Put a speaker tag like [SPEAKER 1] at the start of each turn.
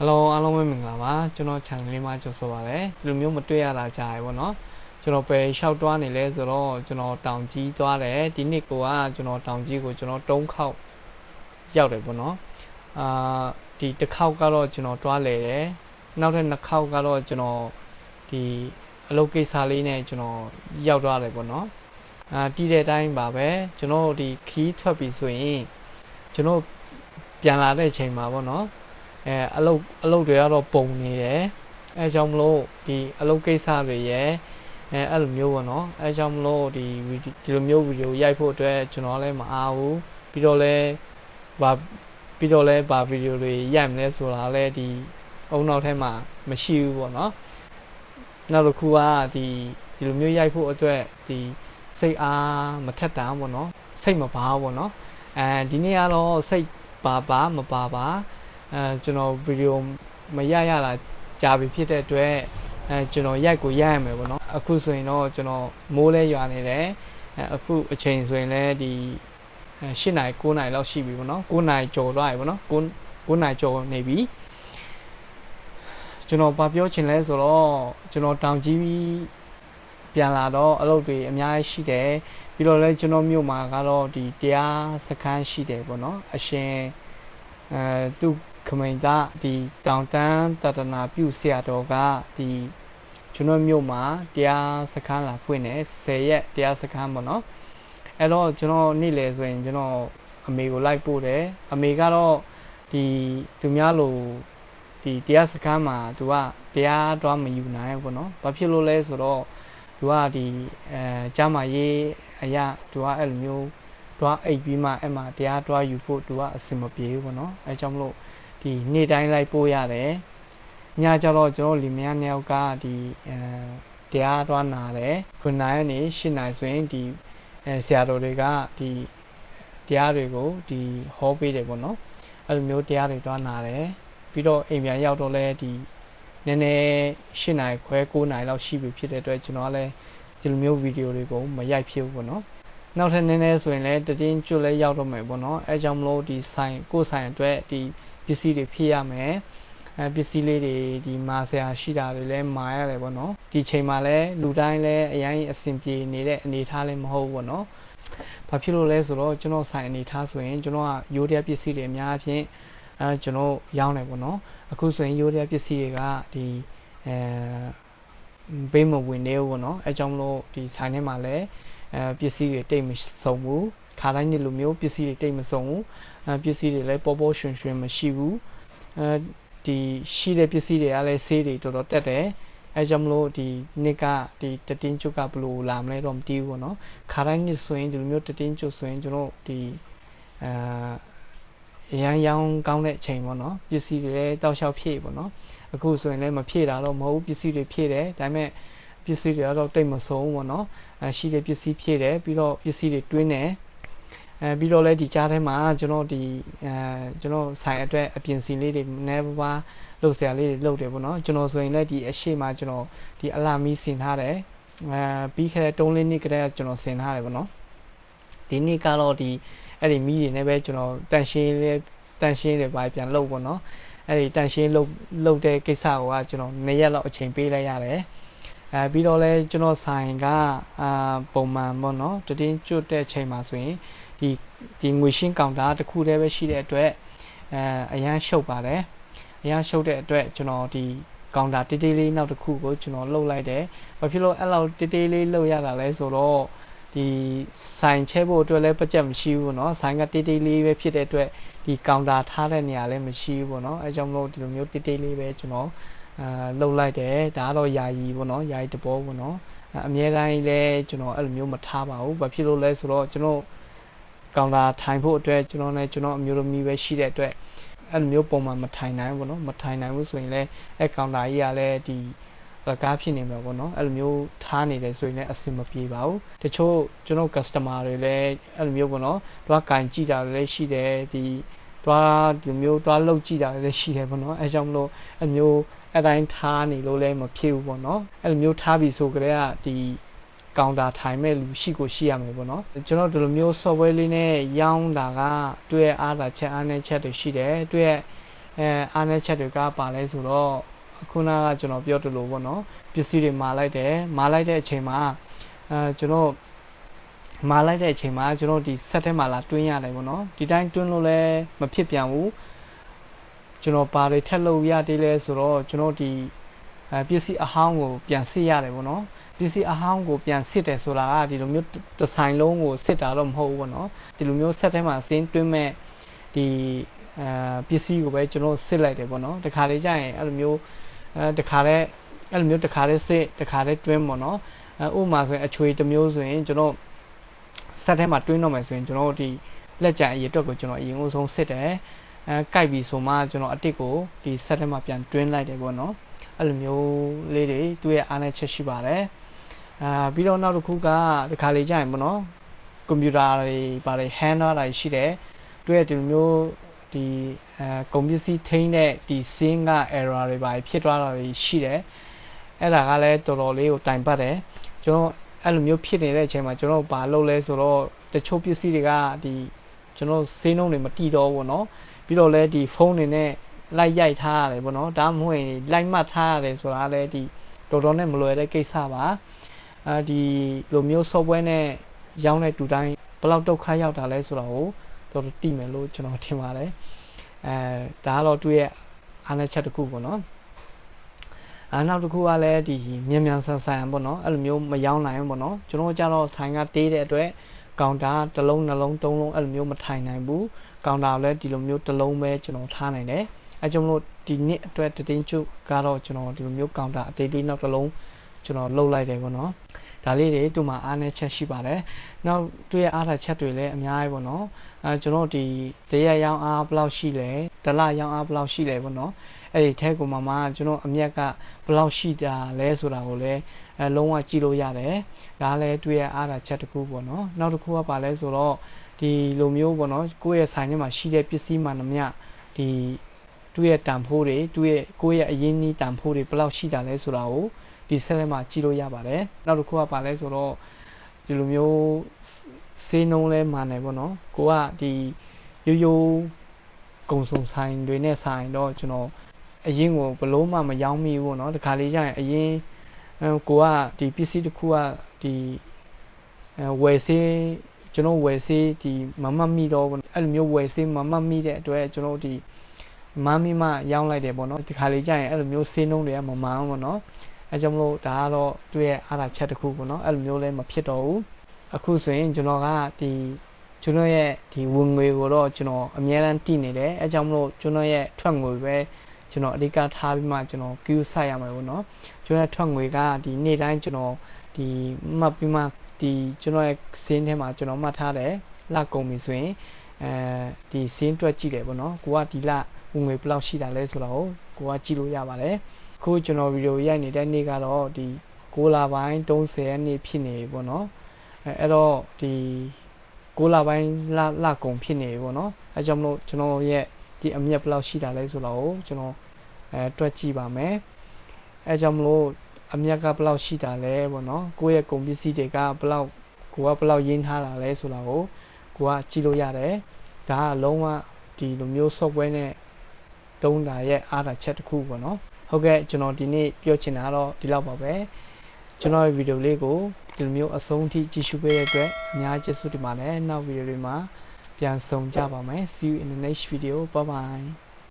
[SPEAKER 1] Hello အားလုံးပဲမင်္ဂလာပါကျွန်တော် channel လေးမှာကြိုဆိုပါရစေဒီလိုမျိုးမတွေ့ရတာကြာရေပေါ့နော်ကျွန်တော်ပဲလျှောက်တွားနေလဲဆိုတော့ကျွန်တော်တောင်ကြီးသွားတယ်ဒီနှစ်ကကျွန်တော်တောင်ကြီးကိုကျွန်တော်၃ခေါက်ရောက်တယ်ပေါ့နော်အာဒီတစ်ခေါက်ကတော့ကျွန်တော်တွားလေတယ်နောက်ထပ်နှစ်ခေါက်ကတော့ကျွန်တော်ဒီအလုပ်ကိစ္စလေးနဲ့ကျွန်တော်ရောက်သွားတယ်ပေါ့နော်အာတည်တဲ့အတိုင်းပါပဲကျွန်တော်ဒီခီးထွက်ပြီဆိုရင်ကျွန်တော်ပြန်လာတဲ့အချိန်မှာပေါ့နော် အဲအလုတ်အလုတ်တွေကတော့ပုံနေတယ်အဲကြောင့်မလို့ဒီအလုတ်ကိစ္စတွေရဲ့အဲအဲ့လိုမျိုးပေါ့နော်အဲကြောင့်မလို့ဒီဒီလိုမျိုးဗီဒီယိုရိုက်ဖို့အတွက်ကျွန်တော်လည်းမအားဘူးပြီးတော့လည်းဗာပြီးတော့လည်းဗာဗီဒီယိုတွေရိုက်မလဲဆိုတာလည်းဒီအုံနောက်ထဲမှာမရှိဘူးပေါ့နော်နောက်တစ်ခုကဒီဒီလိုမျိုးရိုက်ဖို့အတွက်ဒီစိတ်အားမထက်တာပေါ့နော်စိတ်မပါဘူးပေါ့နော်အဲဒီနေ့ကတော့စိတ်ပါပါမပါပါ အဲကျွန်တော်ဗီဒီယိုမရရတာကြာပြီဖြစ်တဲ့အတွက်အဲကျွန်တော်ရိုက်ကိုရိုက်ရမယ်ပေါ့နော်အခုဆိုရင်တော့ကျွန်တော်မိုးလဲရွာနေတယ်အဲအခုအချိန်ဆိုရင်လည်းဒီ၈နိုင်9နိုင်လောက်ရှိပြီပေါ့နော်9နိုင်ကျော်သွားပြီပေါ့နော်9 9နိုင်ကျော်နေပြီကျွန်တော်ဗာပြောချင်လဲဆိုတော့ကျွန်တော်တောင်ကြီးပြန်လာတော့အလုပ်တွေအများကြီးရှိတယ်ပြီးတော့လဲကျွန်တော်မြို့မှာကတော့ဒီတရားစခန်းရှိတယ်ပေါ့နော်အရှင်အဲသူ ခမိန်သားဒီတောင်တန်းတတနာပြုဆရာတော်ကဒီကျွန်တော်မြို့မှာတရားစခန်းလာဖွင့်တယ်10ရက်တရားစခန်းပေါ့နော်အဲ့တော့ကျွန်တော်နေ့လေဆိုရင်ကျွန်တော်အမေကိုလိုက်ပို့တယ်အမေကတော့ဒီသူများလိုဒီတရားစခန်းမှာသူကတရားတော့မယူနိုင်ဘူးပေါ့နော်ဘာဖြစ်လို့လဲဆိုတော့သူကဒီအဲကျမ်းမာရေးအရာသူကအဲ့လိုမျိုးတွားအိပ်ပြီးမှအဲ့မှာတရားတွားယူဖို့သူကအဆင်မပြေဘူးပေါ့နော်အဲကြောင့်မလို့ ဒီနေ့တိုင်းလိုက်ပို့ရတယ်ညကြတော့ကျွန်တော်လီမယားနှစ်ယောက်ကဒီအဲတရားတွားနာတယ်ခုနိုင်ရနေ၈နိုင်ဆိုရင်ဒီအဲဆရာတော်တွေကဒီတရားတွေကိုဒီဟောပေးတယ်ပေါ့နော်အဲ့လိုမျိုးတရားတွေတွားနာတယ်ပြီးတော့အိမ်ပြန်ရောက်တော့လဲဒီနည်းနည်း၈နိုင်ခွဲ9နိုင်လောက်ရှိပြီဖြစ်တဲ့အတွက်ကျွန်တော်ကလည်းဒီလိုမျိုးဗီဒီယိုတွေကိုမရိုက်ဖြစ်ဘူးပေါ့နော်နောက်ထပ်နည်းနည်းဆိုရင်လည်းတည်င်းကျွတ်လဲရောက်တော့မယ်ပေါ့နော်အဲကြောင့်မလို့ဒီဆိုင်ကိုဆိုင်အတွက်ဒီ ပစ္စည်းတွေဖြည့်ရမယ်အဲပစ္စည်းလေးတွေဒီမာဆရာရှိတာတွေလည်းမာရတယ်ပေါ့နော်ဒီချိန်မှာလည်းလူတိုင်းလည်းအရင်အဆင်ပြေနေတဲ့အနေအထားလည်းမဟုတ်ဘူးပေါ့နော်ဘာဖြစ်လို့လဲဆိုတော့ကျွန်တော်ဆိုင်အနေထားဆိုရင်ကျွန်တော်ကရိုးတရားပစ္စည်းတွေအများအပြားအဲကျွန်တော်ရောင်းတယ်ပေါ့နော်အခုဆိုရင်ရိုးတရားပစ္စည်းတွေကဒီအဲပေးမဝင်နေဘူးပေါ့နော်အဲကြောင့်မလို့ဒီဆိုင်ထဲမှာလည်းအဲပစ္စည်းတွေတိတ်မစုံဘူး ခါတိုင်းနေ့လိုမျိုးပစ္စည်းတွေတိတ်မစုံဘူးအဲပစ္စည်းတွေလည်းပေါ်ပေါ်ရွှင်ရွှင်မရှိဘူးအဲဒီရှိတဲ့ပစ္စည်းတွေကလည်းဆေးတွေတော်တော်တက်တယ်အဲကြောင့်မလို့ဒီနှစ်ကဒီတတင်းကျွတ်ကဘလို့လာမလဲတော့မသိဘူးပေါ့နော်ခါတိုင်းနှစ်ဆိုရင်ဒီလိုမျိုးတတင်းကျွတ်ဆိုရင်ကျွန်တော်ဒီအာရန်ရောင်းကောင်းတဲ့အချိန်ပေါ့နော်ပစ္စည်းတွေလည်းတောက်လျှောက်ဖြည့်ပေါ့နော်အခုဆိုရင်လည်းမဖြည့်တာတော့မဟုတ်ပစ္စည်းတွေဖြည့်တယ်ဒါပေမဲ့ပစ္စည်းတွေကတော့တိတ်မဆုံးပေါ့နော်အဲရှိတဲ့ပစ္စည်းဖြည့်တယ်ပြီးတော့ပစ္စည်းတွေတွင်းတယ် အဲပြီးတော့လည်းဒီကြားထဲမှာကျွန်တော်ဒီအဲကျွန်တော်ဆိုင်အတွက်အပြင်စီလေးတွေနည်းပါးလှုပ်ရှားလေးတွေလှုပ်တယ်ပေါ့နော်ကျွန်တော်ဆိုရင်လည်းဒီအရှိမကျွန်တော်ဒီအလာမီဆင်ထားတယ်အဲပြီးခဲ့တဲ့3လနှစ်ကတည်းကကျွန်တော်ဆင်ထားတယ်ပေါ့နော်ဒီနေ့ကတော့ဒီအဲ့ဒီမီးတွေနဲ့ပဲကျွန်တော်တန်ရှင်းလေးတန်ရှင်းတွေပါပြန်လုပ်ပေါ့နော်အဲ့ဒီတန်ရှင်းလုပ်လုပ်တဲ့ကိစ္စကိုကကျွန်တော်၂ရက်လောက်အချိန်ပေးလိုက်ရတယ်အဲပြီးတော့လဲကျွန်တော်ဆိုင်ကအာပုံမှန်ပေါ့နော်တတင်းကျွတ်တဲ့ချိန်မှာဆိုရင် ဒီဒီငွေရှင်းကောင်တာတစ်ခုတည်းပဲရှိတဲ့အတွက်အဲအရန်ရှုပ်ပါတယ်အရန်ရှုပ်တဲ့အတွက်ကျွန်တော်ဒီကောင်တာတေးသေးလေးနောက်တစ်ခုကိုကျွန်တော်လှုပ်လိုက်တယ်ဘာဖြစ်လို့အဲ့လောက်တေးသေးလေးလှုပ်ရတာလဲဆိုတော့ဒီဆိုင်ချဲဖို့အတွက်လည်းပတ်ချက်မရှိဘူးเนาะဆိုင်ကတေးသေးလေးပဲဖြစ်တဲ့အတွက်ဒီကောင်တာထားတဲ့နေရာလည်းမရှိဘူးပေါ့เนาะအဲကြောင့်မလို့ဒီလိုမျိုးတေးသေးလေးပဲကျွန်တော်အာလှုပ်လိုက်တယ်ဒါကတော့ယာယီပေါ့နော်ယာယီတဘောပေါ့နော်အမြဲတမ်းလည်းကျွန်တော်အဲ့လိုမျိုးမထားပါဘူးဘာဖြစ်လို့လဲဆိုတော့ကျွန်တော် ကောင်တာထိုင်ဖို့အတွက်ကျွန်တော်လည်းကျွန်တော်အမျိုးသမီးပဲရှိတဲ့အတွက်အဲ့လိုမျိုးပုံမှန်မထိုင်နိုင်ဘူးပေါ့နော်မထိုင်နိုင်ဘူးဆိုရင်လည်းအဲ့ကောင်တာကြီးကလည်းဒီကားဖြစ်နေမှာပေါ့နော်အဲ့လိုမျိုးထားနေတယ်ဆိုရင်လည်းအဆင်မပြေပါဘူးတချို့ကျွန်တော် customer တွေလည်းအဲ့လိုမျိုးပေါ့နော်သူကကန်ကြည့်တာလည်းရှိတယ်ဒီတွားဒီမျိုးတွားလှုပ်ကြည့်တာလည်းရှိတယ်ပေါ့နော်အဲကြောင့်မလို့အမျိုးအတိုင်းထားနေလို့လည်းမဖြစ်ဘူးပေါ့နော်အဲ့လိုမျိုးထားပြီဆိုကြတဲ့ကဒီ ကောင်တာထိုင်မဲ့လူရှိကိုရှိရမယ်ပေါ့နော်ကျွန်တော်ဒီလိုမျိုး software လေးနဲ့ရောင်းတာကတွေ့ရအားတာချက်အားနဲ့ချက်တွေရှိတယ်တွေ့ရအဲအဲအားနည်းချက်တွေကပါလဲဆိုတော့ခုနကကျွန်တော်ပြောသလိုပေါ့နော်ပစ္စည်းတွေမာလိုက်တယ်မာလိုက်တဲ့အချိန်မှာအဲကျွန်တော်မာလိုက်တဲ့အချိန်မှာကျွန်တော်ဒီဆက်ထဲမှာလာတွင်းရတယ်ပေါ့နော်ဒီတိုင်းတွင်းလို့လည်းမဖြစ်ပြန်ဘူးကျွန်တော်ဘာတွေထက်လို့ရသေးလဲဆိုတော့ကျွန်တော်ဒီအဲပစ္စည်းအဟောင်းကိုပြန်စစ်ရတယ်ပေါ့နော် ပစ္စည်းအဟောင်းကိုပြန်စစ်တယ်ဆိုတာကဒီလိုမျိုးဒီဇိုင်းလုံးကိုစစ်တာတော့မဟုတ်ဘူးပေါ့နော်ဒီလိုမျိုးဆက်ထဲမှာစင်းတွင်းမဲ့ဒီအဲပစ္စည်းကိုပဲကျွန်တော်စစ်လိုက်တယ်ပေါ့နော်တခါလေကြာရင်အဲ့လိုမျိုးအဲတခါတဲ့အဲ့လိုမျိုးတခါတဲ့စစ်တခါတဲ့တွင်းပေါ့နော်အဲဥပမာဆိုရင်အချွေတစ်မျိုးဆိုရင်ကျွန်တော်ဆက်ထဲမှာတွင်းတော့မယ်ဆိုရင်ကျွန်တော်ဒီလက်ကြံအရေးအတွက်ကိုကျွန်တော်အရင်အဆုံးစစ်တယ်အဲကြိုက်ပြီဆိုမှကျွန်တော်အတစ်ကိုဒီဆက်ထဲမှာပြန်တွင်းလိုက်တယ်ပေါ့နော်အဲ့လိုမျိုးလေးတွေသူ့ရဲ့အားနည်းချက်ရှိပါတယ် အာပြီးတော့နောက်တစ်ခုကဒီခါလေးကြာရင်ပေါ့နော်ကွန်ပျူတာတွေပါလေ hand တာရှိတယ်သူ့ရဲ့ဒီလိုမျိုးဒီအဲကွန်ပျူတာထိန်းတဲ့ဒီ sync က error တွေပါဖြစ်သွားတာတွေရှိတယ်အဲ့ဒါကလည်းတော်တော်လေးကိုတိုင်ပတ်တယ်ကျွန်တော်အဲ့လိုမျိုးဖြစ်နေတဲ့အချိန်မှာကျွန်တော်ဘာလုပ်လဲဆိုတော့တချို့ပစ္စည်းတွေကဒီကျွန်တော်စင်းနှုံးတွေမတီးတော့ဘူးเนาะပြီးတော့လဲဒီဖုန်းတွေနဲ့လိုက်ရိုက်ထားရတယ်ပေါ့နော်ဒါမှမဟုတ်ရင်လိုက်မှတ်ထားရတယ်ဆိုတာလည်းဒီတော်တော်နဲ့မလွယ်တဲ့ကိစ္စပါ အဲဒီလိုမျိုး software နဲ့ရောင်းတဲ့တူတိုင်းဘယ်လောက်ဒုက္ခရောက်တာလဲဆိုတာကိုတော်တော်သိမယ်လို့ကျွန်တော်ထင်ပါတယ်အဲဒါကတော့သူ့ရဲ့အားနည်းချက်တစ်ခုပေါ့နော်အဲနောက်တစ်ခုကလည်းဒီမြန်မြန်ဆန်ဆန်ပေါ့နော်အဲ့လိုမျိုးမရောင်းနိုင်ဘူးပေါ့နော်ကျွန်တော်ကြတော့ဆိုင်ကတေးတဲ့အတွက်ကောင်တာတစ်လုံးနှလုံးသုံးလုံးအဲ့လိုမျိုးမထိုင်နိုင်ဘူးကောင်တာလည်းဒီလိုမျိုးတစ်လုံးပဲကျွန်တော်ထားနိုင်တယ်အဲကြောင့်မလို့ဒီနှစ်အတွက်တတင်းချုပ်ကတော့ကျွန်တော်ဒီလိုမျိုးကောင်တာအသေးလေးနောက်တစ်လုံး ကျွန်တော်လှုပ်လိုက်တယ်ပေါ့နော်ဒါလေးတွေသူ့မှာအားနည်းချက်ရှိပါတယ်နောက်သူ့ရဲ့အားသာချက်တွေလည်းအများကြီးပေါ့နော်အဲကျွန်တော်ဒီတရက်ရောင်းအားဘယ်လောက်ရှိလဲဒလရောင်းအားဘယ်လောက်ရှိလဲပေါ့နော်အဲ့ဒီထဲကိုမှမှကျွန်တော်အမြက်ကဘယ်လောက်ရှိတာလဲဆိုတာကိုလည်းအဲလုံးဝကြည့်လို့ရတယ်ဒါလည်းသူ့ရဲ့အားသာချက်တစ်ခုပေါ့နော်နောက်တစ်ခုကပါလဲဆိုတော့ဒီလိုမျိုးပေါ့နော်ကိုယ့်ရဲ့ဆိုင်ထဲမှာရှိတဲ့ပစ္စည်းမှန်သမျှဒီသူ့ရဲ့တန်ဖိုးတွေသူ့ရဲ့ကိုယ့်ရဲ့အရင်းနှီးတန်ဖိုးတွေဘယ်လောက်ရှိတာလဲဆိုတာကို ဒီဆက်ထဲမှာကြည့်လို့ရပါတယ်နောက်တစ်ခုကပါလဲဆိုတော့ဒီလိုမျိုးစေးနှုံးလဲမှန်တယ်ပေါ့နော်ကိုကဒီရိုးရိုးကုံစုံဆိုင်တွေနဲ့ဆိုင်တော့ကျွန်တော်အရင်ကိုဘလို့မှမရောင်းမိဘူးပေါ့နော်ဒီခါလေးကျရင်အရင်ကိုကဒီပစ္စည်းတစ်ခုကဒီဝယ်စေးကျွန်တော်ဝယ်စေးဒီမမတ်မိတော့အဲ့လိုမျိုးဝယ်စေးမမတ်မိတဲ့အတွက်ကျွန်တော်ဒီမမီမရောင်းလိုက်တယ်ပေါ့နော်ဒီခါလေးကျရင်အဲ့လိုမျိုးဆေးနှုံးတွေကမမှန်ဘူးပေါ့နော် အဲကြောင့်မလို့ဒါကတော့သူ့ရဲ့အားသာချက်တစ်ခုပေါ့နော်အဲ့လိုမျိုးလည်းမဖြစ်တော့ဘူးအခုဆိုရင်ကျွန်တော်ကဒီကျွန်တော်ရဲ့ဒီဝင်ငွေကိုတော့ကျွန်တော်အများအားတည်နေတယ်အဲကြောင့်မလို့ကျွန်တော်ရဲ့ထွက်ငွေပဲကျွန်တော်အဓိကထားပြီးမှကျွန်တော် queue စိုက်ရမှာပေါ့နော်ကျွန်တော်ရဲ့ထွက်ငွေကဒီနေ့တိုင်းကျွန်တော်ဒီမှတ်ပြီးမှဒီကျွန်တော်ရဲ့စင်းထဲမှာကျွန်တော်မှတ်ထားတယ်လကုန်ပြီဆိုရင်အဲဒီစင်းတွက်ကြည့်တယ်ပေါ့နော်ကိုကဒီလဝင်ငွေဘယ်လောက်ရှိတာလဲဆိုတော့ကိုကကြည့်လို့ရပါတယ် ခုကျွန်တော်ဗီဒီယိုရိုက်နေတဲ့နေ့ကတော့ဒီ6လပိုင်း30ရက်နေ့ဖြစ်နေပြီပေါ့နော်အဲအဲ့တော့ဒီ6လပိုင်းလလကုန်ဖြစ်နေပြီပေါ့နော်အဲကြောင့်မလို့ကျွန်တော်ရဲ့ဒီအမြတ်ဘယ်လောက်ရှိတာလဲဆိုတော့ကျွန်တော်အဲတွက်ကြည့်ပါမယ်အဲကြောင့်မလို့အမြတ်ကဘယ်လောက်ရှိတာလဲပေါ့နော်ကိုယ့်ရဲ့ကုန်ပစ္စည်းတွေကဘယ်လောက်ကိုကဘယ်လောက်ရင်းထားတာလဲဆိုတာကိုကိုကကြည့်လို့ရတယ်ဒါကလုံးဝဒီလိုမျိုး software နဲ့တုံးတာရဲ့အားသာချက်တစ်ခုပေါ့နော် ဟုတ်ကဲ့ကျွန်တော်ဒီနေ့ပြောချင်တာတော့ဒီလောက်ပါပဲကျွန်တော်ရဲ့ဗီဒီယိုလေးကိုဒီလိုမျိုးအဆုံးထိကြည့်ရှုပေးတဲ့အတွက်အများကြီးကျေးဇူးတင်ပါတယ်နောက်ဗီဒီယိုတွေမှာပြန်ဆုံကြပါမယ် see you in the next video bye bye